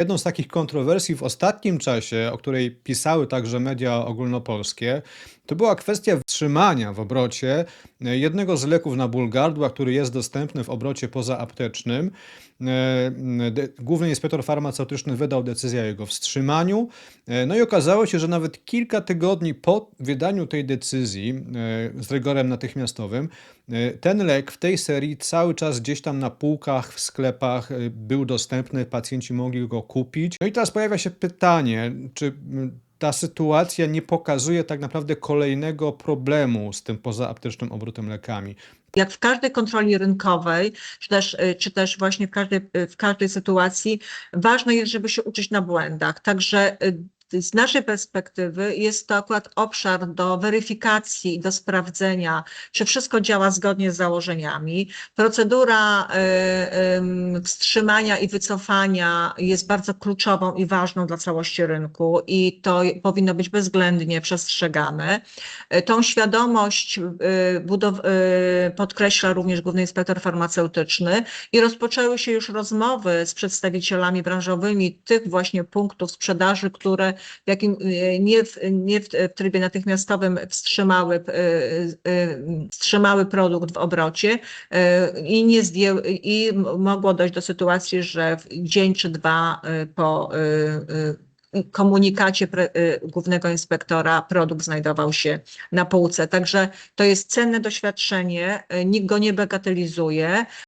Jedną z takich kontrowersji w ostatnim czasie, o której pisały także media ogólnopolskie, to była kwestia wstrzymania w obrocie e, jednego z leków na ból gardła, który jest dostępny w obrocie pozaaptecznym. E, Główny inspektor farmaceutyczny wydał decyzję o jego wstrzymaniu. E, No i okazało się, że nawet kilka tygodni po wydaniu tej decyzji z rygorem natychmiastowym, ten lek w tej serii cały czas gdzieś tam na półkach, w sklepach był dostępny, pacjenci mogli go kupić. No i teraz pojawia się pytanie, czy mm, ta sytuacja nie pokazuje tak naprawdę kolejnego problemu z tym pozaaptecznym obrotem lekami. Jak w każdej kontroli rynkowej, czy też, y, czy też właśnie w każdej, y, w każdej sytuacji, ważne jest, żeby się uczyć na błędach. Także y, z naszej perspektywy jest to akurat obszar do weryfikacji i do sprawdzenia, czy wszystko działa zgodnie z założeniami. Procedura y, ym, wstrzymania i wycofania jest bardzo kluczową i ważną dla całości rynku i to powinno być bezwzględnie przestrzegane. Y, Tą świadomość y, y, podkreśla również Główny Inspektor Farmaceutyczny i rozpoczęły się już rozmowy z przedstawicielami branżowymi tych właśnie punktów sprzedaży, które w jakim, y, nie, w, nie w trybie natychmiastowym wstrzymały, y, y, wstrzymały produkt w obrocie i nie i mogło dojść do sytuacji, że w dzień czy dwa po komunikacie pre, głównego inspektora produkt znajdował się na półce. Także to jest cenne doświadczenie, nikt go nie bagatelizuje.